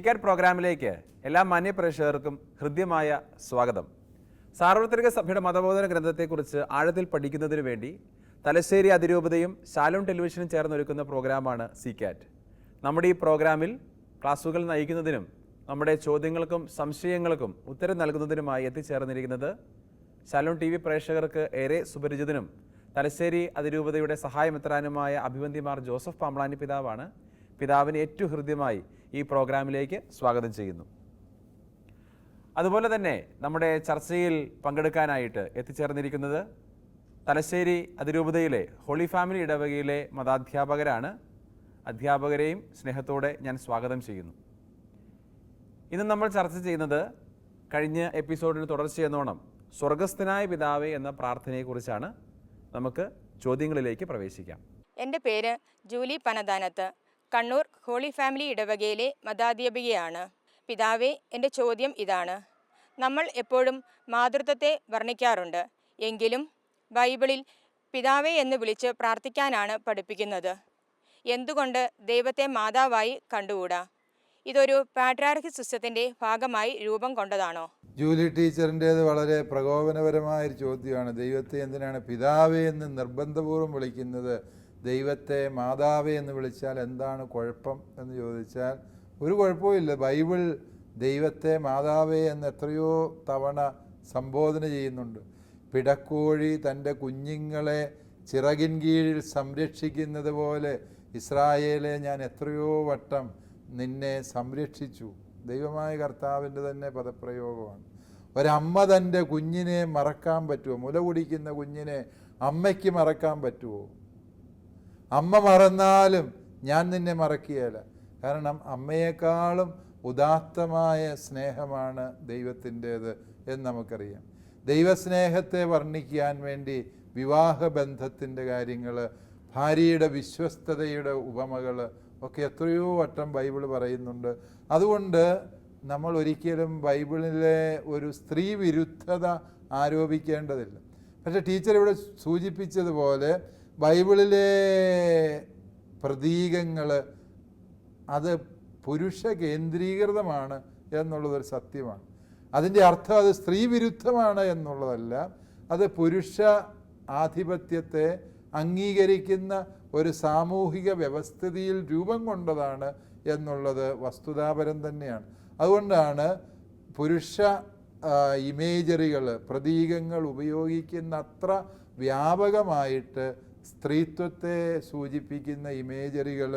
സീക്കാറ്റ് പ്രോഗ്രാമിലേക്ക് എല്ലാ മാന്യപ്രേക്ഷകർക്കും ഹൃദ്യമായ സ്വാഗതം. സാർവത്രിക സഭയുടെ മതബോധന ഗ്രന്ഥത്തെക്കുറിച്ച് ആഴത്തിൽ പഠിക്കുന്നതിന് വേണ്ടി തലശ്ശേരി അതിരൂപതയും ശാലോൺ ടെലിവിഷനും ചേർന്നൊരുക്കുന്ന പ്രോഗ്രാമാണ് സി കാറ്റ് നമ്മുടെ ഈ പ്രോഗ്രാമിൽ ക്ലാസ്സുകൾ നയിക്കുന്നതിനും നമ്മുടെ ചോദ്യങ്ങൾക്കും സംശയങ്ങൾക്കും ഉത്തരം നൽകുന്നതിനുമായി എത്തിച്ചേർന്നിരിക്കുന്നത് ശാലോൺ ടി വി പ്രേക്ഷകർക്ക് ഏറെ സുപരിചിതനും തലശ്ശേരി അതിരൂപതയുടെ സഹായമെത്രാനുമായ അഭിവന്തിമാർ ജോസഫ് പാമ്പ്ളാനി പിതാവാണ്. പിതാവിന് ഏറ്റവും ഹൃദ്യമായി ഈ പ്രോഗ്രാമിലേക്ക് സ്വാഗതം ചെയ്യുന്നു. അതുപോലെ തന്നെ നമ്മുടെ ചർച്ചയിൽ പങ്കെടുക്കാനായിട്ട് എത്തിച്ചേർന്നിരിക്കുന്നത് തലശ്ശേരി അതിരൂപതയിലെ ഹോളി ഫാമിലി ഇടവകയിലെ മതാധ്യാപകരാണ്. അധ്യാപകരെയും സ്നേഹത്തോടെ ഞാൻ സ്വാഗതം ചെയ്യുന്നു. ഇന്ന് നമ്മൾ ചർച്ച ചെയ്യുന്നത് കഴിഞ്ഞ എപ്പിസോഡിന് തുടർച്ചയെന്നോണം സ്വർഗസ്ഥനായ പിതാവേ എന്ന പ്രാർത്ഥനയെക്കുറിച്ചാണ്. നമുക്ക് ചോദ്യങ്ങളിലേക്ക് പ്രവേശിക്കാം. എന്റെ പേര് Julie Panadanath. Kannur Holy Family ഇടവകയിലെ മതാധ്യാപികയാണ്. പിതാവേ എന്റെ ചോദ്യം ഇതാണ്. നമ്മൾ എപ്പോഴും മാതൃത്വത്തെ വർണിക്കാറുണ്ട്. എങ്കിലും ബൈബിളിൽ പിതാവേ എന്ന് വിളിച്ച് പ്രാർത്ഥിക്കാനാണ് പഠിപ്പിക്കുന്നത്. എന്തുകൊണ്ട് ദൈവത്തെ മാതാവായി കണ്ടുകൂടാ? ഇതൊരു പാട്രാർഹി സിസ്റ്റത്തിന്റെ ഭാഗമായി രൂപം കൊണ്ടതാണോ? ജൂലി ടീച്ചറിന്റേത് വളരെ പ്രകോപനപരമായ ഒരു ചോദ്യമാണ്. ദൈവത്തെ എന്തിനാണ് പിതാവേ എന്ന് നിർബന്ധപൂർവം വിളിക്കുന്നത്? ദൈവത്തെ മാതാവേ എന്ന് വിളിച്ചാൽ എന്താണ് കുഴപ്പം എന്ന് ചോദിച്ചാൽ ഒരു കുഴപ്പമില്ല ബൈബിൾ ദൈവത്തെ മാതാവേ എന്ന് എത്രയോ തവണ സംബോധന ചെയ്യുന്നുണ്ട്. പിടക്കോഴി തന്റെ കുഞ്ഞുങ്ങളെ ചിറകിൻ കീഴിൽ സംരക്ഷിക്കുന്നത് പോലെ ഇസ്രായേലെ ഞാൻ എത്രയോ വട്ടം നിന്നെ സംരക്ഷിച്ചു. ദൈവമായ കർത്താവിന്റെ തന്നെ പദപ്രയോഗമാണ്. ഒരമ്മ തന്റെ കുഞ്ഞിനെ മറക്കാൻ പറ്റുമോ? മുല കുടിക്കുന്ന കുഞ്ഞിനെ അമ്മയ്ക്ക് മറക്കാൻ പറ്റുമോ? അമ്മ മറന്നാലും ഞാൻ നിന്നെ മറക്കുകയില്ല. കാരണം അമ്മയെക്കാളും ഉദാത്തമായ സ്നേഹമാണ് ദൈവത്തിന്റേത് എന്ന് നമുക്കറിയാം. ദൈവസ്നേഹത്തെ വർണിക്കാൻ വേണ്ടി വിവാഹബന്ധത്തിന്റെ കാര്യങ്ങൾ ഭാര്യയുടെ വിശ്വസ്തതയുടെ ഉപമകൾ ഒക്കെ എത്രയോ വട്ടം ബൈബിൾ പറയുന്നുണ്ട്. അതുകൊണ്ട് നമ്മൾ ഒരിക്കലും ബൈബിളിലെ ഒരു സ്ത്രീ വിരുദ്ധത ആരോപിക്കേണ്ടതില്ല. പക്ഷേ ടീച്ചർ ഇവിടെ സൂചിപ്പിച്ചതുപോലെ ബൈബിളിലെ പ്രതീകങ്ങൾ അത് പുരുഷ കേന്ദ്രീകൃതമാണ് എന്നുള്ളതൊരു സത്യമാണ്. അതിന്റെ അർത്ഥം അത് സ്ത്രീ വിരുദ്ധമാണ് എന്നുള്ളതല്ല അത് പുരുഷ ആധിപത്യത്തെ അംഗീകരിക്കുന്ന ഒരു സാമൂഹിക വ്യവസ്ഥിതിയിൽ രൂപം കൊണ്ടതാണ് എന്നുള്ളത് വസ്തുതാപരം തന്നെയാണ്. അതുകൊണ്ടാണ് പുരുഷ ഇമേജറികൾ പ്രതീകങ്ങൾ ഉപയോഗിക്കുന്ന അത്ര വ്യാപകമായിട്ട് സ്ത്രീത്വത്തെ സൂചിപ്പിക്കുന്ന ഇമേജറികൾ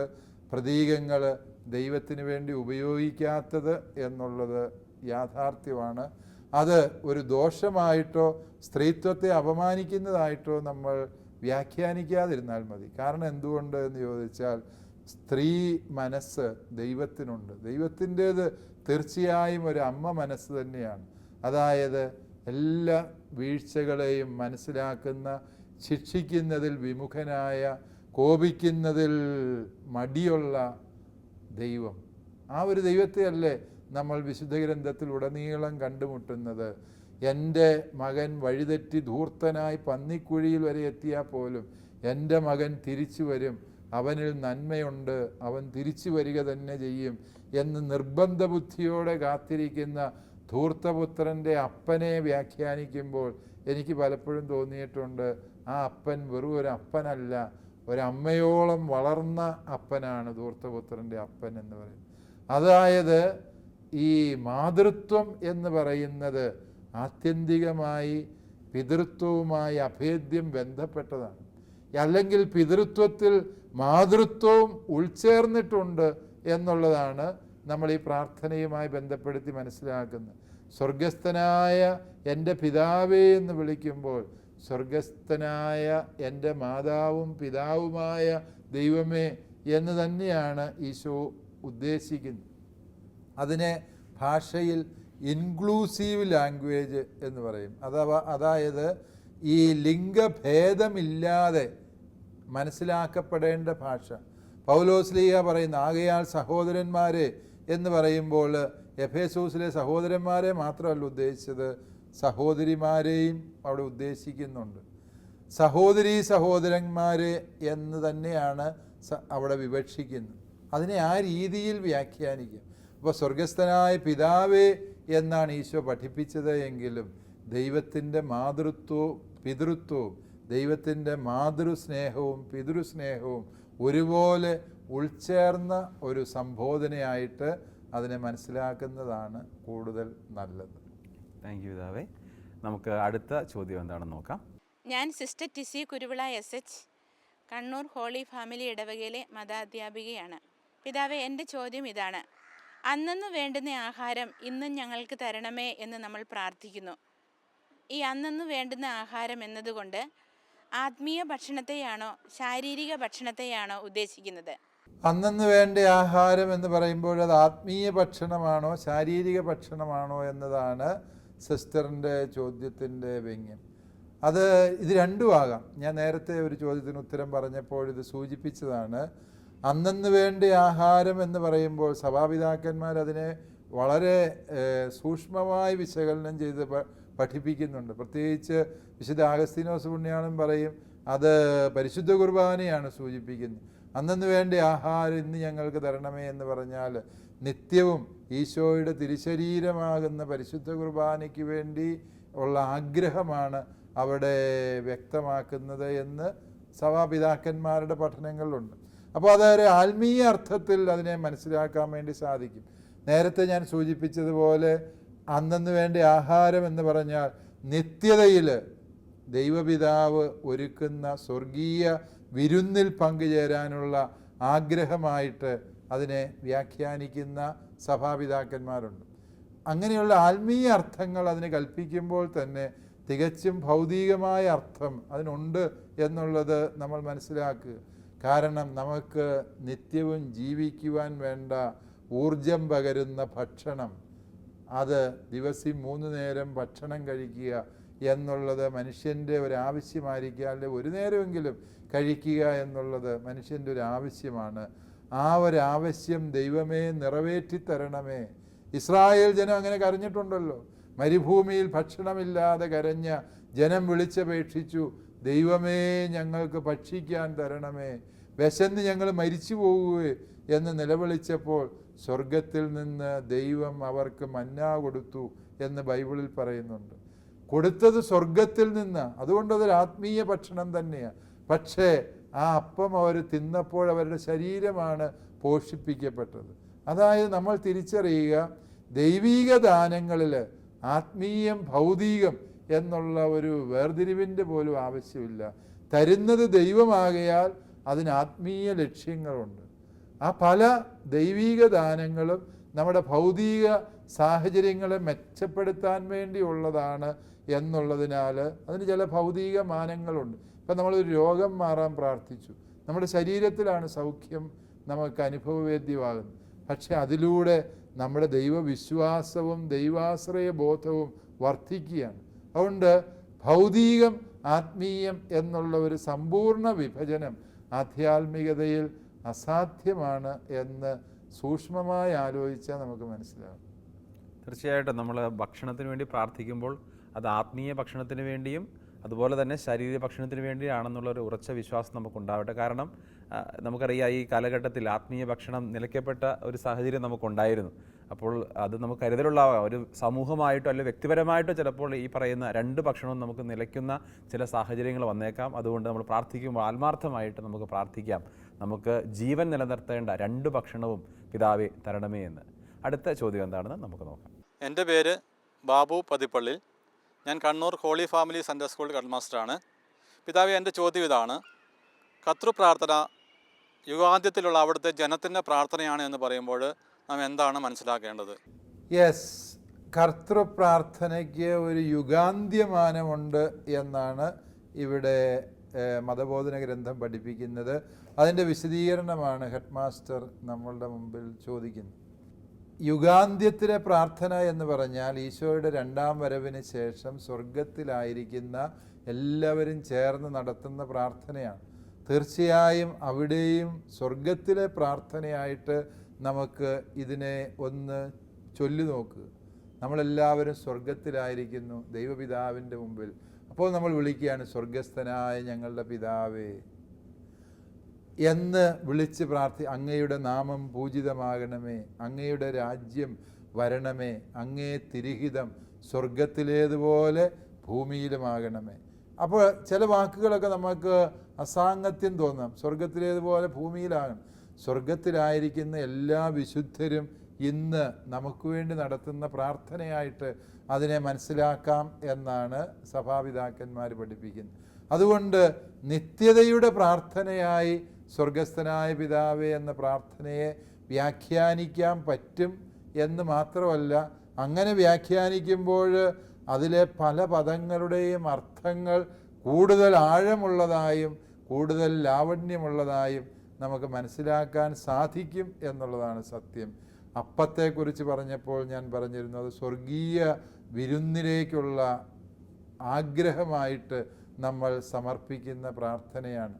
പ്രതീകങ്ങൾ ദൈവത്തിന് വേണ്ടി ഉപയോഗിക്കാത്തത് എന്നുള്ളത് യാഥാർത്ഥ്യമാണ്. അത് ഒരു ദോഷമായിട്ടോ സ്ത്രീത്വത്തെ അപമാനിക്കുന്നതായിട്ടോ നമ്മൾ വ്യാഖ്യാനിക്കാതിരുന്നാൽ മതി. കാരണം എന്തുകൊണ്ട് എന്ന് ചോദിച്ചാൽ സ്ത്രീ മനസ്സ് ദൈവത്തിനുണ്ട്. ദൈവത്തിന്റേത് തീർച്ചയായും ഒരു അമ്മ മനസ്സ് തന്നെയാണ്. അതായത് എല്ലാ വീഴ്ചകളെയും മനസ്സിലാക്കുന്ന ശിക്ഷിക്കുന്നതിൽ വിമുഖനായ കോപിക്കുന്നതിൽ മടിയുള്ള ദൈവം. ആ ഒരു ദൈവത്തെയല്ലേ നമ്മൾ വിശുദ്ധ ഗ്രന്ഥത്തിൽ ഉടനീളം കണ്ടുമുട്ടുന്നത്. എന്റെ മകൻ വഴിതെറ്റി ധൂർത്തനായി പന്നിക്കുഴിയിൽ വരെ എത്തിയാൽ പോലും എന്റെ മകൻ തിരിച്ചു വരും. അവനിൽ നന്മയുണ്ട്. അവൻ തിരിച്ചു വരിക തന്നെ ചെയ്യും എന്ന് നിർബന്ധ ബുദ്ധിയോടെ കാത്തിരിക്കുന്ന ധൂർത്തപുത്രന്റെ അപ്പനെ വ്യാഖ്യാനിക്കുമ്പോൾ എനിക്ക് പലപ്പോഴും തോന്നിയിട്ടുണ്ട്. ആ അപ്പൻ വെറും ഒരു അപ്പനല്ല ഒരമ്മയോളം വളർന്ന അപ്പനാണ് ധൂർത്തപുത്രന്റെ അപ്പൻ എന്ന് പറയുന്നത്. അതായത് ഈ മാതൃത്വം എന്ന് പറയുന്നത് ആത്യന്തികമായി പിതൃത്വവുമായി അഭേദ്യം ബന്ധപ്പെട്ടതാണ്. അല്ലെങ്കിൽ പിതൃത്വത്തിൽ മാതൃത്വവും ഉൾച്ചേർന്നിട്ടുണ്ട് എന്നുള്ളതാണ് നമ്മൾ ഈ പ്രാർത്ഥനയുമായി ബന്ധപ്പെടുത്തി മനസ്സിലാക്കുന്നത്. സ്വർഗസ്ഥനായ എന്റെ പിതാവേ എന്ന് വിളിക്കുമ്പോൾ സ്വർഗസ്ഥനായ എന്റെ മാതാവും പിതാവുമായ ദൈവമേ എന്ന് തന്നെയാണ് ഈശോ ഉദ്ദേശിക്കുന്നത്. അതിനെ ഭാഷയിൽ ഇൻക്ലൂസീവ് ലാംഗ്വേജ് എന്ന് പറയും. അഥവാ അതായത് ഈ ലിംഗഭേദമില്ലാതെ മനസ്സിലാക്കപ്പെടേണ്ട ഭാഷ. പൗലോസ്ലീഹ പറയുന്ന ആകയാൽ സഹോദരന്മാരെ എന്ന് പറയുമ്പോൾ എഫേസൂസിലെ സഹോദരന്മാരെ മാത്രമല്ല ഉദ്ദേശിച്ചത് സഹോദരിമാരെയും അവിടെ ഉദ്ദേശിക്കുന്നുണ്ട്. സഹോദരി സഹോദരന്മാരെ എന്ന് തന്നെയാണ് അവിടെ വിവക്ഷിക്കുന്നത്. അതിനെ ആ രീതിയിൽ വ്യാഖ്യാനിക്കും അപ്പോൾ സ്വർഗസ്ഥനായ പിതാവേ എന്നാണ് ഈശോ പഠിപ്പിച്ചത് എങ്കിലും ദൈവത്തിന്റെ മാതൃത്വവും പിതൃത്വവും ദൈവത്തിന്റെ മാതൃസ്നേഹവും പിതൃസ്നേഹവും ഒരുപോലെ ഉൾച്ചേർന്ന ഒരു സംബോധനയായിട്ട് അതിനെ മനസ്സിലാക്കുന്നതാണ് കൂടുതൽ നല്ലത്. താങ്ക് യു പിതാവേ നമുക്ക് അടുത്ത ചോദ്യം എന്താണെന്ന് നോക്കാം. ഞാൻ sister TC Kuruvila S H Kannur Holy Family ഇടവകയിലെ മതാധ്യാപികയാണ്. പിതാവെ എന്റെ ചോദ്യം ഇതാണ്. അന്നു വേണ്ടുന്ന ആഹാരം ഇന്നും ഞങ്ങൾക്ക് തരണമേ എന്ന് നമ്മൾ പ്രാർത്ഥിക്കുന്നു. ഈ അന്നു വേണ്ടുന്ന ആഹാരം എന്നതുകൊണ്ട് ആത്മീയ ഭക്ഷണത്തെയാണോ ശാരീരിക ഭക്ഷണത്തെയാണോ ഉദ്ദേശിക്കുന്നത്? അന്നന്ന് വേണ്ട ആഹാരം എന്ന് പറയുമ്പോൾ അത് ആത്മീയ ഭക്ഷണമാണോ ശാരീരിക ഭക്ഷണമാണോ എന്നതാണ് സിസ്റ്ററിന്റെ ചോദ്യത്തിന്റെ വ്യംഗ്യം അത് ഇത് രണ്ടും ആകാം. ഞാൻ നേരത്തെ ഒരു ചോദ്യത്തിന് ഉത്തരം പറഞ്ഞപ്പോൾ ഇത് സൂചിപ്പിച്ചതാണ്. അന്നെന്ന് വേണ്ടി ആഹാരം എന്ന് പറയുമ്പോൾ സഭാപിതാക്കന്മാർ അതിനെ വളരെ സൂക്ഷ്മമായി വിശകലനം ചെയ്ത് പഠിപ്പിക്കുന്നുണ്ട്. പ്രത്യേകിച്ച് വിശുദ്ധ ആഗസ്തീനോസ് പുണ്യാളം പറയും അത് പരിശുദ്ധ കുർബാനയാണ് സൂചിപ്പിക്കുന്നത്. അന്നെന്ന് വേണ്ടി ആഹാരം ഇന്ന് ഞങ്ങൾക്ക് തരണമേ എന്ന് പറഞ്ഞാൽ നിത്യവും ഈശോയുടെ തിരുശരീരമാകുന്ന പരിശുദ്ധ കുർബാനയ്ക്ക് വേണ്ടി ഉള്ള ആഗ്രഹമാണ് അവിടെ വ്യക്തമാക്കുന്നത് എന്ന് സഭാപിതാക്കന്മാരുടെ പഠനങ്ങളിലുണ്ട്. അപ്പോൾ അതൊരു ആത്മീയ അർത്ഥത്തിൽ അതിനെ മനസ്സിലാക്കാൻ വേണ്ടി സാധിക്കും. നേരത്തെ ഞാൻ സൂചിപ്പിച്ചതുപോലെ അന്നു വേണ്ടി ആഹാരം എന്ന് പറഞ്ഞാൽ നിത്യതയിൽ ദൈവപിതാവ് ഒരുക്കുന്ന സ്വർഗീയ വിരുന്നിൽ പങ്കുചേരാനുള്ള ആഗ്രഹമായിട്ട് അതിനെ വ്യാഖ്യാനിക്കുന്ന സഭാപിതാക്കന്മാരുണ്ട്. അങ്ങനെയുള്ള ആത്മീയ അർത്ഥങ്ങൾ അതിന് കൽപ്പിക്കുമ്പോൾ തന്നെ തികച്ചും ഭൗതികമായ അർത്ഥം അതിനുണ്ട് എന്നുള്ളത് നമ്മൾ മനസ്സിലാക്കുക. കാരണം നമുക്ക് നിത്യവും ജീവിക്കുവാൻ വേണ്ട ഊർജം പകരുന്ന ഭക്ഷണം അത് ദിവസം മൂന്ന് നേരം ഭക്ഷണം കഴിക്കുക എന്നുള്ളത് മനുഷ്യന്റെ ഒരു ആവശ്യമായിരിക്കുക അല്ലെ ഒരു നേരമെങ്കിലും കഴിക്കുക എന്നുള്ളത് മനുഷ്യന്റെ ഒരു ആവശ്യമാണ്. ആ ഒരു ആവശ്യം ദൈവമേ നിറവേറ്റി തരണമേ ഇസ്രായേൽ ജനം അങ്ങനെ കരഞ്ഞിട്ടുണ്ടല്ലോ. മരുഭൂമിയിൽ ഭക്ഷണമില്ലാതെ കരഞ്ഞ ജനം വിളിച്ചപേക്ഷിച്ചു ദൈവമേ ഞങ്ങൾക്ക് ഭക്ഷിക്കാൻ തരണമേ. വിശന്ന് ഞങ്ങൾ മരിച്ചു പോകുകയെ എന്ന് നിലവിളിച്ചപ്പോൾ സ്വർഗത്തിൽ നിന്ന് ദൈവം അവർക്ക് മന്ന കൊടുത്തു എന്ന് ബൈബിളിൽ പറയുന്നുണ്ട്. കൊടുത്തത് സ്വർഗത്തിൽ നിന്ന്. അതുകൊണ്ട് അതൊരു ആത്മീയ ഭക്ഷണം തന്നെയാണ് പക്ഷേ ആ അപ്പം അവർ തിന്നപ്പോൾ അവരുടെ ശരീരമാണ് പോഷിപ്പിക്കപ്പെട്ടത്. അതായത് നമ്മൾ തിരിച്ചറിയുക ദൈവീക ദാനങ്ങളിൽ ആത്മീയം ഭൗതികം എന്നുള്ള ഒരു വേർതിരിവിന്റെ പോലും ആവശ്യമില്ല. തരുന്നത് ദൈവമാകയാൽ അതിന് ആത്മീയ ലക്ഷ്യങ്ങളുണ്ട്. ആ പല ദൈവീക ദാനങ്ങളും നമ്മുടെ ഭൗതിക സാഹചര്യങ്ങളെ മെച്ചപ്പെടുത്താൻ വേണ്ടിയുള്ളതാണ് എന്നുള്ളതിനാൽ അതിന് ചില ഭൗതിക മാനങ്ങളുണ്ട്. ഇപ്പം നമ്മളൊരു രോഗം മാറാൻ പ്രാർത്ഥിച്ചു. നമ്മുടെ ശരീരത്തിലാണ് സൗഖ്യം നമുക്ക് അനുഭവവേദ്യമാകുന്നത്. പക്ഷെ അതിലൂടെ നമ്മുടെ ദൈവവിശ്വാസവും ദൈവാശ്രയ ബോധവും വർദ്ധിക്കുകയാണ്. അതുകൊണ്ട് ഭൗതികം ആത്മീയം എന്നുള്ള ഒരു സമ്പൂർണ വിഭജനം ആധ്യാത്മികതയിൽ അസാധ്യമാണ് എന്ന് സൂക്ഷ്മമായി ആലോചിച്ചാൽ നമുക്ക് മനസ്സിലാവും തീർച്ചയായിട്ടും നമ്മൾ ഭക്ഷണത്തിന് വേണ്ടി പ്രാർത്ഥിക്കുമ്പോൾ അത് ആത്മീയ ഭക്ഷണത്തിന് വേണ്ടിയും അതുപോലെ തന്നെ ശാരീരിക ഭക്ഷണത്തിന് വേണ്ടിയാണെന്നുള്ള ഒരു ഉറച്ച വിശ്വാസം നമുക്കുണ്ടാവട്ടെ. കാരണം നമുക്കറിയാം ഈ കാലഘട്ടത്തിൽ ആത്മീയ ഭക്ഷണം നിലയ്ക്കപ്പെട്ട ഒരു സാഹചര്യം നമുക്കുണ്ടായിരുന്നു. അപ്പോൾ അത് നമുക്ക് കരുതലുള്ള ഒരു സമൂഹമായിട്ടോ അല്ലെങ്കിൽ വ്യക്തിപരമായിട്ടോ ചിലപ്പോൾ ഈ പറയുന്ന രണ്ട് ഭക്ഷണവും നമുക്ക് നിലയ്ക്കുന്ന ചില സാഹചര്യങ്ങൾ വന്നേക്കാം. അതുകൊണ്ട് നമ്മൾ പ്രാർത്ഥിക്കുമ്പോൾ ആത്മാർത്ഥമായിട്ട് നമുക്ക് പ്രാർത്ഥിക്കാം. നമുക്ക് ജീവൻ നിലനിർത്തേണ്ട രണ്ട് ഭക്ഷണവും പിതാവെ തരണമേ എന്ന്. അടുത്ത ചോദ്യം എന്താണെന്ന് നമുക്ക് നോക്കാം. എന്റെ പേര് ബാബു പതിപ്പള്ളി. ഞാൻ Kannur Holy Family Centre school ഹെഡ്മാസ്റ്ററാണ്. പിതാവ് എന്റെ ചോദ്യം ഇതാണ്. കത്രു പ്രാർത്ഥന യുഗാന്ത്യത്തിലുള്ള അവിടുത്തെ ജനത്തിന്റെ പ്രാർത്ഥനയാണ് എന്ന് പറയുമ്പോൾ നാം എന്താണ് മനസ്സിലാക്കേണ്ടത്? യെസ് കർത്തൃപ്രാർത്ഥനയ്ക്ക് ഒരു യുഗാന്ത്യമാനമുണ്ട് എന്നാണ് ഇവിടെ മതബോധന ഗ്രന്ഥം പഠിപ്പിക്കുന്നത്. അതിന്റെ വിശദീകരണമാണ് ഹെഡ് മാസ്റ്റർ നമ്മളുടെ മുമ്പിൽ ചോദിക്കുന്നത്. യുഗാന്ത്യത്തിലെ പ്രാർത്ഥന എന്ന് പറഞ്ഞാൽ ഈശോയുടെ രണ്ടാം വരവിന് ശേഷം സ്വർഗത്തിലായിരിക്കുന്ന എല്ലാവരും ചേർന്ന് നടത്തുന്ന പ്രാർത്ഥനയാണ്. തീർച്ചയായും അവിടെയും സ്വർഗത്തിലെ പ്രാർത്ഥനയായിട്ട് നമുക്ക് ഇതിനെ ഒന്ന് ചൊല്ലി നോക്കുക നമ്മളെല്ലാവരും സ്വർഗത്തിലായിരിക്കുന്നു ദൈവപിതാവിന്റെ മുമ്പിൽ. അപ്പോൾ നമ്മൾ വിളിക്കുകയാണ് സ്വർഗസ്ഥനായ ഞങ്ങളുടെ പിതാവേ. എന്ന് വിളിച്ച് പ്രാർത്ഥി അങ്ങയുടെ നാമം പൂജിതമാകണമേ അങ്ങയുടെ രാജ്യം വരണമേ അങ്ങേ തിരിഹിതം സ്വർഗത്തിലേതുപോലെ ഭൂമിയിലുമാകണമേ. അപ്പോൾ ചില വാക്കുകളൊക്കെ നമുക്ക് അസാംഗത്യം തോന്നാം. സ്വർഗത്തിലേതുപോലെ ഭൂമിയിലാകണം. സ്വർഗത്തിലായിരിക്കുന്ന എല്ലാ വിശുദ്ധരും ഇന്ന് നമുക്ക് വേണ്ടി നടത്തുന്ന പ്രാർത്ഥനയായിട്ട് അതിനെ മനസ്സിലാക്കാം എന്നാണ് സഭാപിതാക്കന്മാർ പഠിപ്പിക്കുന്നത്. അതുകൊണ്ട് നിത്യതയുടെ പ്രാർത്ഥനയായി സ്വർഗസ്ഥനായ പിതാവേ എന്ന പ്രാർത്ഥനയെ വ്യാഖ്യാനിക്കാൻ പറ്റും എന്ന് മാത്രമല്ല അങ്ങനെ വ്യാഖ്യാനിക്കുമ്പോൾ അതിലെ പല പദങ്ങളുടെയും അർത്ഥങ്ങൾ കൂടുതൽ ആഴമുള്ളതായും കൂടുതൽ ലാവണ്യമുള്ളതായും നമുക്ക് മനസ്സിലാക്കാൻ സാധിക്കും എന്നുള്ളതാണ് സത്യം. അപ്പത്തെക്കുറിച്ച് പറഞ്ഞപ്പോൾ ഞാൻ പറഞ്ഞിരുന്നത് സ്വർഗീയ വിരുന്നിലേക്കുള്ള ആഗ്രഹമായിട്ട് നമ്മൾ സമർപ്പിക്കുന്ന പ്രാർത്ഥനയാണ്.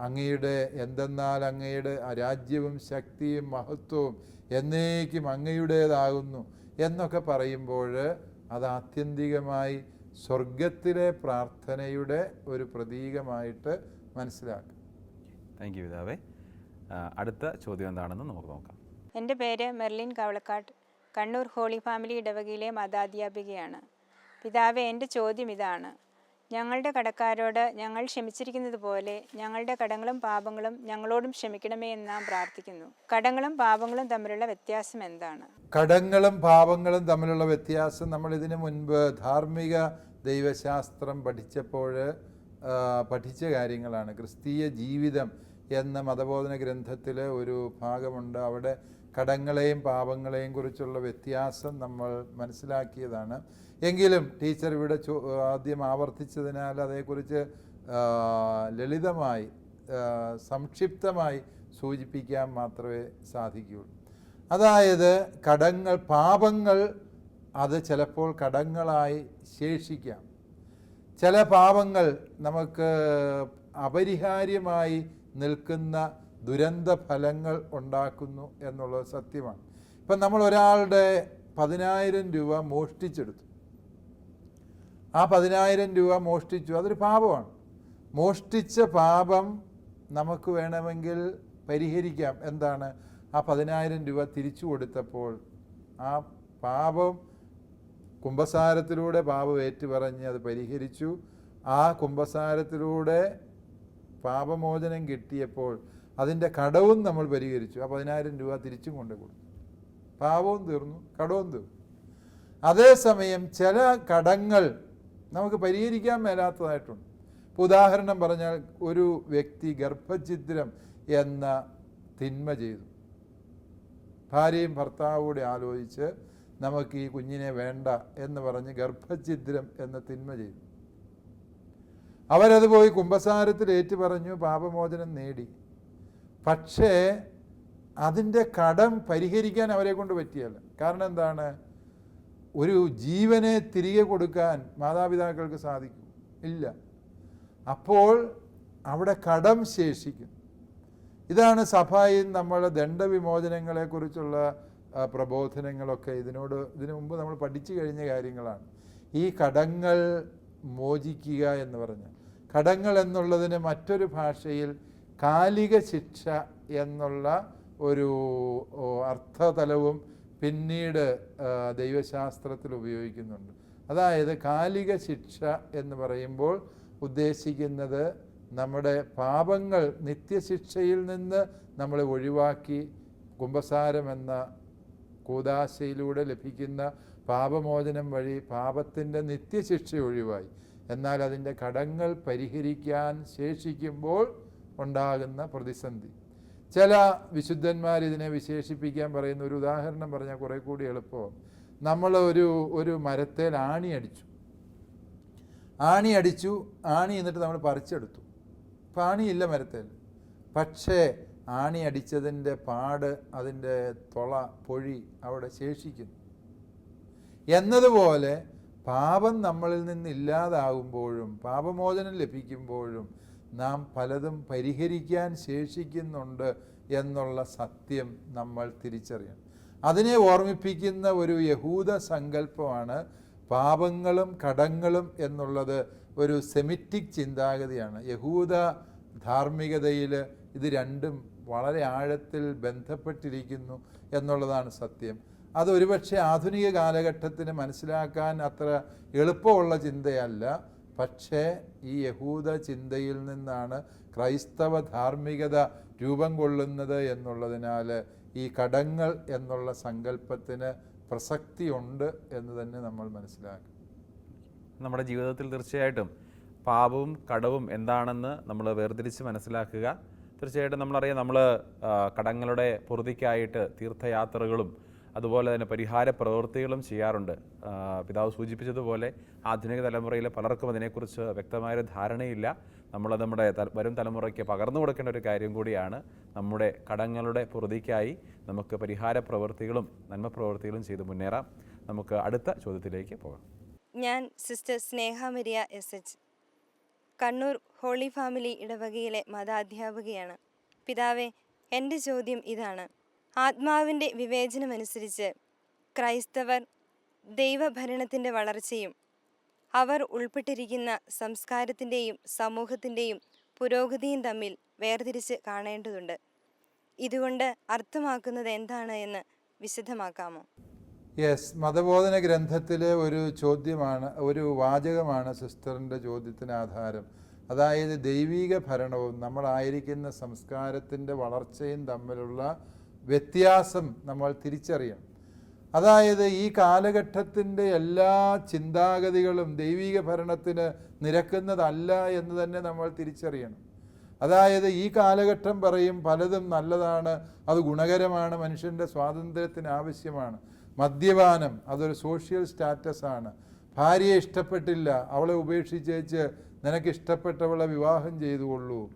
അങ്ങയുടെ എന്തെന്നാൽ അങ്ങയുടെ രാജ്യവും ശക്തിയും മഹത്വവും എന്നേക്കും അങ്ങയുടേതാകുന്നു എന്നൊക്കെ പറയുമ്പോൾ അത് ആത്യന്തികമായി സ്വർഗത്തിലെ പ്രാർത്ഥനയുടെ ഒരു പ്രതീകമായിട്ട് മനസ്സിലാക്കും. താങ്ക് യു പിതാവേ. അടുത്ത ചോദ്യം എന്താണെന്ന് നമുക്ക് നോക്കാം. എന്റെ പേര് Merlin Kavalakkatt. Kannur Holy Family ഇടവകയിലെ മതാധ്യാപികയാണ്. പിതാവേ എന്റെ ചോദ്യം ഇതാണ്. ഞങ്ങളുടെ കടക്കാരോട് ഞങ്ങൾ ക്ഷമിച്ചിരിക്കുന്നത് പോലെ ഞങ്ങളുടെ കടങ്ങളും പാപങ്ങളും ഞങ്ങളോടും ക്ഷമിക്കണമേ എന്ന് നാം പ്രാർത്ഥിക്കുന്നു. കടങ്ങളും പാപങ്ങളും തമ്മിലുള്ള വ്യത്യാസം എന്താണ്? കടങ്ങളും പാപങ്ങളും തമ്മിലുള്ള വ്യത്യാസം നമ്മൾ ഇതിനു മുൻപ് ധാർമ്മിക ദൈവശാസ്ത്രം പഠിച്ചപ്പോൾ പഠിച്ച കാര്യങ്ങളാണ്. ക്രിസ്തീയ ജീവിതം എന്ന മതബോധന ഗ്രന്ഥത്തിൽ ഒരു ഭാഗമുണ്ട്. അവിടെ കടങ്ങളെയും പാപങ്ങളെയും കുറിച്ചുള്ള വ്യത്യാസം നമ്മൾ മനസ്സിലാക്കിയതാണ്. എങ്കിലും ടീച്ചർ ഇവിടെ ആദ്യം ആവർത്തിച്ചതിനാൽ അതേക്കുറിച്ച് ലളിതമായി സംക്ഷിപ്തമായി സൂചിപ്പിക്കാൻ മാത്രമേ സാധിക്കുകയുള്ളൂ അതായത് കടങ്ങൾ പാപങ്ങൾ അത് ചിലപ്പോൾ കടങ്ങളായി ശേഷിക്കാം. ചില പാപങ്ങൾ നമുക്ക് അപരിഹാര്യമായി നിൽക്കുന്ന ദുരന്ത ഫലങ്ങൾ ഉണ്ടാക്കുന്നു എന്നുള്ളത് സത്യമാണ്. ഇപ്പം നമ്മൾ ഒരാളുടെ പതിനായിരം രൂപ മോഷ്ടിച്ചെടുത്തു. ആ പതിനായിരം രൂപ മോഷ്ടിച്ചു. അതൊരു പാപമാണ്. മോഷ്ടിച്ച പാപം നമുക്ക് വേണമെങ്കിൽ പരിഹരിക്കാം. എന്താണ്? ആ പതിനായിരം രൂപ തിരിച്ചു കൊടുത്തപ്പോൾ ആ പാപം കുംഭസാരത്തിലൂടെ പാപം ഏറ്റുപറഞ്ഞ് അത് പരിഹരിച്ചു. ആ കുംഭസാരത്തിലൂടെ പാപമോചനം കിട്ടിയപ്പോൾ അതിന്റെ കടവും നമ്മൾ പരിഹരിച്ചു. ആ പതിനായിരം രൂപ തിരിച്ചും കൊണ്ടു കൊടുത്തു. പാവവും തീർന്നു കടവും തീർന്നു. അതേസമയം ചില കടങ്ങൾ നമുക്ക് പരിഹരിക്കാൻ മേലാത്തതായിട്ടുണ്ട്. ഇപ്പോൾ ഉദാഹരണം പറഞ്ഞാൽ ഒരു വ്യക്തി ഗർഭഛിദ്രം എന്ന തിന്മ ചെയ്തു. ഭാര്യയും ഭർത്താവും കൂടി ആലോചിച്ച് നമുക്ക് ഈ കുഞ്ഞിനെ വേണ്ട എന്ന് പറഞ്ഞ് ഗർഭഛിദ്രം എന്ന തിന്മ ചെയ്തു. അവരത് പോയി കുംഭസാരത്തിൽ ഏറ്റു പറഞ്ഞു പാപമോചനം നേടി. പക്ഷേ അതിന്റെ കടം പരിഹരിക്കാൻ അവരെ കൊണ്ട് പറ്റിയല്ല. കാരണം എന്താണ്? ഒരു ജീവനെ തിരികെ കൊടുക്കാൻ മാതാപിതാക്കൾക്ക് സാധിക്കും. ഇല്ല. അപ്പോൾ അവിടെ കടം ശേഷിക്കും. ഇതാണ് സഭയിൽ നമ്മൾ ദണ്ഡവിമോചനങ്ങളെക്കുറിച്ചുള്ള പ്രബോധനങ്ങളൊക്കെ ഇതിനോട് ഇതിനു മുമ്പ് നമ്മൾ പഠിച്ചു കഴിഞ്ഞ കാര്യങ്ങളാണ്. ഈ കടങ്ങൾ മോചിക്കുക എന്ന് പറഞ്ഞാൽ. കടങ്ങൾ എന്നുള്ളതിന് മറ്റൊരു ഭാഷയിൽ കാലിക ശിക്ഷ എന്നുള്ള ഒരു അർത്ഥതലവും പിന്നീട് ദൈവശാസ്ത്രത്തിൽ ഉപയോഗിക്കുന്നുണ്ട്. അതായത് കാലിക ശിക്ഷ എന്ന് പറയുമ്പോൾ ഉദ്ദേശിക്കുന്നത് നമ്മുടെ പാപങ്ങൾ നിത്യശിക്ഷയിൽ നിന്ന് നമ്മളെ ഒഴിവാക്കി കുംഭസാരം എന്ന കൂതാശയിലൂടെ ലഭിക്കുന്ന പാപമോചനം വഴി പാപത്തിന്റെ നിത്യശിക്ഷ ഒഴിവായി. എന്നാൽ അതിന്റെ കടങ്ങൾ പരിഹരിക്കാൻ ശേഷിക്കുമ്പോൾ ഉണ്ടാകുന്ന പ്രതിസന്ധി. ചില വിശുദ്ധന്മാർ ഇതിനെ വിശേഷിപ്പിക്കാൻ പറയുന്ന ഒരു ഉദാഹരണം പറഞ്ഞാൽ കുറേ കൂടി എളുപ്പം. നമ്മൾ ഒരു ഒരു മരത്തേൽ ആണി അടിച്ചു. ആണി അടിച്ചു ആണി എന്നിട്ട് നമ്മൾ പറിച്ചെടുത്തു. അപ്പം ആണിയില്ല മരത്തിൽ. പക്ഷേ ആണി അടിച്ചതിന്റെ പാട് അതിന്റെ തൊള പൊഴി അവിടെ ശേഷിക്കുന്നു. എന്നതുപോലെ പാപം നമ്മളിൽ നിന്ന് ഇല്ലാതാകുമ്പോഴും പാപമോചനം ലഭിക്കുമ്പോഴും നാം പലതും പരിഹരിക്കാൻ ശേഷിക്കുന്നുണ്ട് എന്നുള്ള സത്യം നമ്മൾ തിരിച്ചറിയണം. അതിനെ ഓർമ്മിപ്പിക്കുന്ന ഒരു യഹൂദ സങ്കല്പമാണ് പാപങ്ങളും കടങ്ങളും എന്നുള്ളത് ഒരു സെമിറ്റിക് ചിന്താഗതിയാണ്. യഹൂദ ധാർമ്മികതയിൽ ഇത് രണ്ടും വളരെ ആഴത്തിൽ ബന്ധപ്പെട്ടിരിക്കുന്നു എന്നുള്ളതാണ് സത്യം. അത് ഒരുപക്ഷെ ആധുനിക കാലഘട്ടത്തിന് മനസ്സിലാക്കാൻ അത്ര എളുപ്പമുള്ള ചിന്തയല്ല. പക്ഷേ ഈ യഹൂദ ചിന്തയിൽ നിന്നാണ് ക്രൈസ്തവ ധാർമ്മികത രൂപം കൊള്ളുന്നത് എന്നുള്ളതിനാൽ ഈ കടങ്ങൾ എന്നുള്ള സങ്കല്പത്തിന് പ്രസക്തിയുണ്ട് എന്ന് തന്നെ നമ്മൾ മനസ്സിലാക്കും. നമ്മുടെ ജീവിതത്തിൽ തീർച്ചയായിട്ടും പാപവും കടവും എന്താണെന്ന് നമ്മൾ വേർതിരിച്ച് മനസ്സിലാക്കുക. തീർച്ചയായിട്ടും നമ്മളറിയാം നമ്മൾ കടങ്ങളുടെ പൊറുതിക്കായിട്ട് തീർത്ഥയാത്രകളും അതുപോലെ തന്നെ പരിഹാര പ്രവൃത്തികളും ചെയ്യാറുണ്ട്. പിതാവ് സൂചിപ്പിച്ചതുപോലെ ആധുനിക തലമുറയിലെ പലർക്കും അതിനെക്കുറിച്ച് വ്യക്തമായൊരു ധാരണയില്ല. നമ്മൾ നമ്മുടെ വരും തലമുറയ്ക്ക് പകർന്നു കൊടുക്കേണ്ട ഒരു കാര്യം കൂടിയാണ് നമ്മുടെ കടങ്ങളുടെ പ്രതിക്കായി നമുക്ക് പരിഹാര പ്രവൃത്തികളും നന്മ പ്രവൃത്തികളും ചെയ്ത് മുന്നേറാം. നമുക്ക് അടുത്ത ചോദ്യത്തിലേക്ക് പോകാം. ഞാൻ sister Sneha Maria S H. Kannur holy family ഇടവകയിലെ മതാധ്യാപകയാണ്. പിതാവെ എന്റെ ചോദ്യം ഇതാണ്. ആത്മാവിന്റെ വിവേചനമനുസരിച്ച് ക്രൈസ്തവർ ദൈവഭരണത്തിന്റെ വളർച്ചയും അവർ ഉൾപ്പെട്ടിരിക്കുന്ന സംസ്കാരത്തിന്റെയും സമൂഹത്തിന്റെയും പുരോഗതിയും തമ്മിൽ വേർതിരിച്ച് കാണേണ്ടതുണ്ട്. ഇതുകൊണ്ട് അർത്ഥമാക്കുന്നത് എന്താണ് എന്ന് വിശദമാക്കാമോ? യെസ് മതബോധന ഗ്രന്ഥത്തിലെ ഒരു ചോദ്യമാണ് ഒരു വാചകമാണ് സിസ്റ്ററിന്റെ ചോദ്യത്തിന് ആധാരം. അതായത് ദൈവീക ഭരണവും നമ്മളായിരിക്കുന്ന സംസ്കാരത്തിന്റെ വളർച്ചയും തമ്മിലുള്ള വ്യത്യാസം നമ്മൾ തിരിച്ചറിയണം. അതായത് ഈ കാലഘട്ടത്തിന്റെ എല്ലാ ചിന്താഗതികളും ദൈവിക ഭരണത്തിന് നിരക്കുന്നതല്ല എന്ന് തന്നെ നമ്മൾ തിരിച്ചറിയണം. അതായത് ഈ കാലഘട്ടം പറയും പലതും നല്ലതാണ് അത് ഗുണകരമാണ് മനുഷ്യന്റെ സ്വാതന്ത്ര്യത്തിന് ആവശ്യമാണ്. മദ്യപാനം അതൊരു സോഷ്യൽ സ്റ്റാറ്റസാണ്. ഭാര്യയെ ഇഷ്ടപ്പെട്ടില്ല അവളെ ഉപേക്ഷിച്ചേച്ച് നിനക്ക് ഇഷ്ടപ്പെട്ടവളെ വിവാഹം ചെയ്തുകൊള്ളൂ.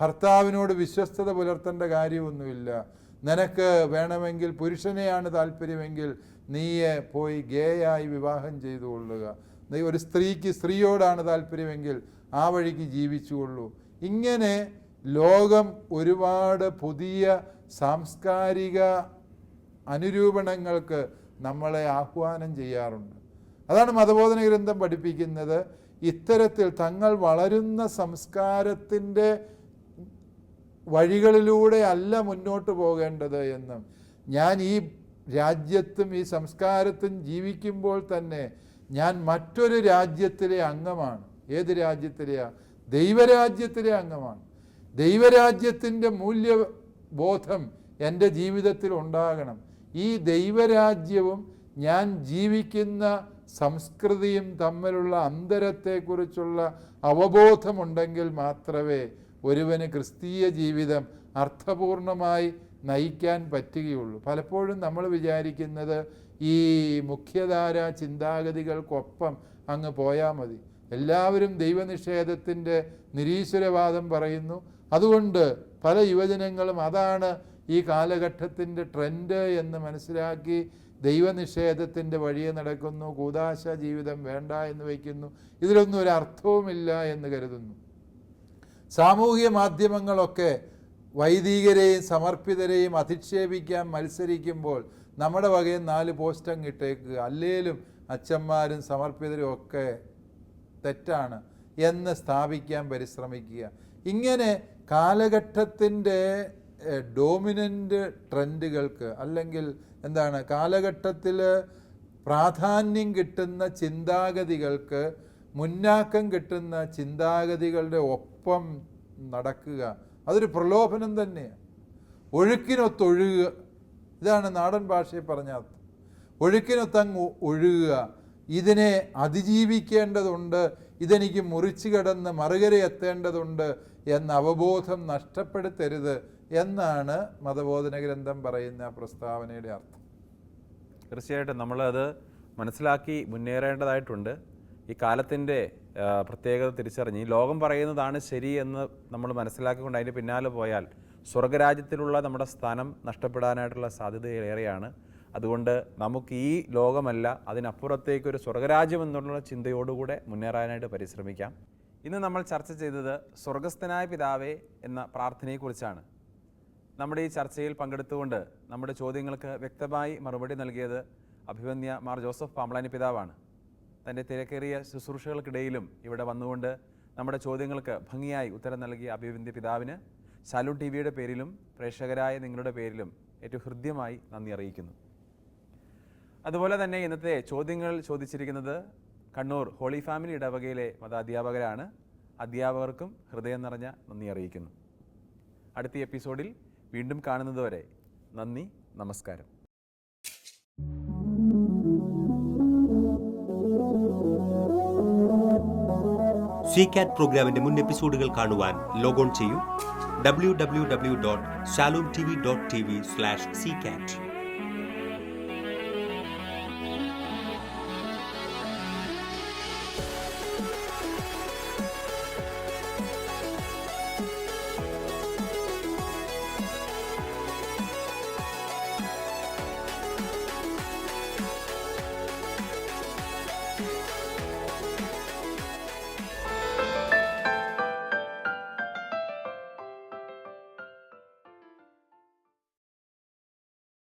ഭർത്താവിനോട് വിശ്വസ്തത പുലർത്തേണ്ട കാര്യമൊന്നുമില്ല. നിനക്ക് വേണമെങ്കിൽ പുരുഷനെയാണ് താല്പര്യമെങ്കിൽ നീയെ പോയി ഗേയായി വിവാഹം ചെയ്തു കൊള്ളുക. നീ ഒരു സ്ത്രീക്ക് സ്ത്രീയോടാണ് താല്പര്യമെങ്കിൽ ആ വഴിക്ക് ജീവിച്ചുകൊള്ളൂ ഇങ്ങനെ ലോകം ഒരുപാട് പുതിയ സാംസ്കാരിക അനുരൂപണങ്ങൾക്ക് നമ്മളെ ആഹ്വാനം ചെയ്യാറുണ്ട്. അതാണ് മതബോധന ഗ്രന്ഥം പഠിപ്പിക്കുന്നത്. ഇത്തരത്തിൽ തങ്ങൾ വളരുന്ന സംസ്കാരത്തിന്റെ വഴികളിലൂടെ അല്ല മുന്നോട്ട് പോകേണ്ടത് എന്നും. ഞാൻ ഈ രാജ്യത്തും ഈ സംസ്കാരത്തും ജീവിക്കുമ്പോൾ തന്നെ ഞാൻ മറ്റൊരു രാജ്യത്തിലെ അംഗമാണ്. ഏത് രാജ്യത്തിലെയാ? ദൈവരാജ്യത്തിലെ അംഗമാണ്. ദൈവരാജ്യത്തിന്റെ മൂല്യബോധം എന്റെ ജീവിതത്തിൽ ഉണ്ടാകണം. ഈ ദൈവരാജ്യവും ഞാൻ ജീവിക്കുന്ന സംസ്കൃതിയും തമ്മിലുള്ള അന്തരത്തെക്കുറിച്ചുള്ള അവബോധമുണ്ടെങ്കിൽ മാത്രമേ ഒരുവന് ക്രിസ്തീയ ജീവിതം അർത്ഥപൂർണമായി നയിക്കാൻ പറ്റുകയുള്ളൂ. പലപ്പോഴും നമ്മൾ വിചാരിക്കുന്നത് ഈ മുഖ്യധാര ചിന്താഗതികൾക്കൊപ്പം അങ്ങ് പോയാൽ മതി. എല്ലാവരും ദൈവനിഷേധത്തിന്റെ നിരീശ്വരവാദം പറയുന്നു. അതുകൊണ്ട് പല യുവജനങ്ങളും അതാണ് ഈ കാലഘട്ടത്തിന്റെ ട്രെൻഡ് എന്ന് മനസ്സിലാക്കി ദൈവനിഷേധത്തിന്റെ വഴിയെ നടക്കുന്നു. കൂതാശ ജീവിതം വേണ്ട എന്ന് വയ്ക്കുന്നു. ഇതിലൊന്നും ഒരു അർത്ഥവുമില്ല എന്ന് കരുതുന്നു. സാമൂഹിക മാധ്യമങ്ങളൊക്കെ വൈദികരെയും സമർപ്പിതരെയും അധിക്ഷേപിക്കാൻ മത്സരിക്കുമ്പോൾ നമ്മുടെ വകയിൽ നാല് പോസ്റ്റം കിട്ടേക്കുക അല്ലേലും അച്ഛന്മാരും സമർപ്പിതരും ഒക്കെ തെറ്റാണ് എന്ന് സ്ഥാപിക്കാൻ പരിശ്രമിക്കുക. ഇങ്ങനെ കാലഘട്ടത്തിന്റെ ഡോമിനന്റ് ട്രെൻഡുകൾക്ക് അല്ലെങ്കിൽ എന്താണ് കാലഘട്ടത്തിൽ പ്രാധാന്യം കിട്ടുന്ന ചിന്താഗതികൾക്ക് മുന്നാക്കം കിട്ടുന്ന ചിന്താഗതികളുടെ ഒപ്പം നടക്കുക. അതൊരു പ്രലോഭനം തന്നെയാണ് ഒഴുക്കിനൊത്തൊഴുകുക ഇതാണ് നാടൻ ഭാഷയിൽ പറഞ്ഞ അർത്ഥം. ഒഴുക്കിനൊത്തങ്ങ് ഒഴുകുക. ഇതിനെ അതിജീവിക്കേണ്ടതുണ്ട്. ഇതെനിക്ക് മുറിച്ചു കിടന്ന് മറുകര എത്തേണ്ടതുണ്ട് എന്ന അവബോധം നഷ്ടപ്പെടുത്തരുത് എന്നാണ് മതബോധന ഗ്രന്ഥം പറയുന്ന പ്രസ്താവനയുടെ അർത്ഥം. തീർച്ചയായിട്ടും നമ്മളത് മനസ്സിലാക്കി മുന്നേറേണ്ടതായിട്ടുണ്ട്. ഈ കാലത്തിന്റെ പ്രത്യേകത തിരിച്ചറിഞ്ഞ് ഈ ലോകം പറയുന്നതാണ് ശരി എന്ന് നമ്മൾ മനസ്സിലാക്കിക്കൊണ്ട് അതിന്റെ പിന്നാലെ പോയാൽ സ്വർഗരാജ്യത്തിലുള്ള നമ്മുടെ സ്ഥാനം നഷ്ടപ്പെടാനായിട്ടുള്ള സാധ്യത ഏറെയാണ്. അതുകൊണ്ട് നമുക്ക് ഈ ലോകമല്ല അതിനപ്പുറത്തേക്ക് ഒരു സ്വർഗരാജ്യം എന്നുള്ള ചിന്തയോടുകൂടെ മുന്നേറാനായിട്ട് പരിശ്രമിക്കാം. ഇന്ന് നമ്മൾ ചർച്ച ചെയ്തത് സ്വർഗസ്ഥനായ പിതാവേ എന്ന പ്രാർത്ഥനയെക്കുറിച്ചാണ്. നമ്മുടെ ഈ ചർച്ചയിൽ പങ്കെടുത്തുകൊണ്ട് നമ്മുടെ ചോദ്യങ്ങൾക്ക് വ്യക്തമായി മറുപടി നൽകിയത് അഭിവന്യ മാർ ജോസഫ് പാമ്പളാനി പിതാവാണ്. തന്റെ തിരക്കേറിയ ശുശ്രൂഷകൾക്കിടയിലും ഇവിടെ വന്നുകൊണ്ട് നമ്മുടെ ചോദ്യങ്ങൾക്ക് ഭംഗിയായി ഉത്തരം നൽകിയ അഭിവിന്ദ്യ പിതാവിന് സാലൂൺ ടി വിയുടെ പേരിലും പ്രേക്ഷകരായ നിങ്ങളുടെ പേരിലും ഏറ്റവും ഹൃദ്യമായി നന്ദി അറിയിക്കുന്നു. അതുപോലെ തന്നെ ഇന്നത്തെ ചോദ്യങ്ങൾ ചോദിച്ചിരിക്കുന്നത് കണ്ണൂർ ഹോളി ഫാമിലി ഇടവകയിലെ മതാധ്യാപകരാണ്. അധ്യാപകർക്കും ഹൃദയം നിറഞ്ഞ നന്ദി അറിയിക്കുന്നു. അടുത്ത എപ്പിസോഡിൽ വീണ്ടും കാണുന്നതുവരെ നന്ദി നമസ്കാരം. സി കാറ്റ് പ്രോഗ്രാമിന്റെ മുൻ എപ്പിസോഡുകൾ കാണുവാൻ ലോഗോൺ ചെയ്യൂ. W W W dot Shalom T V dot T V slash C cat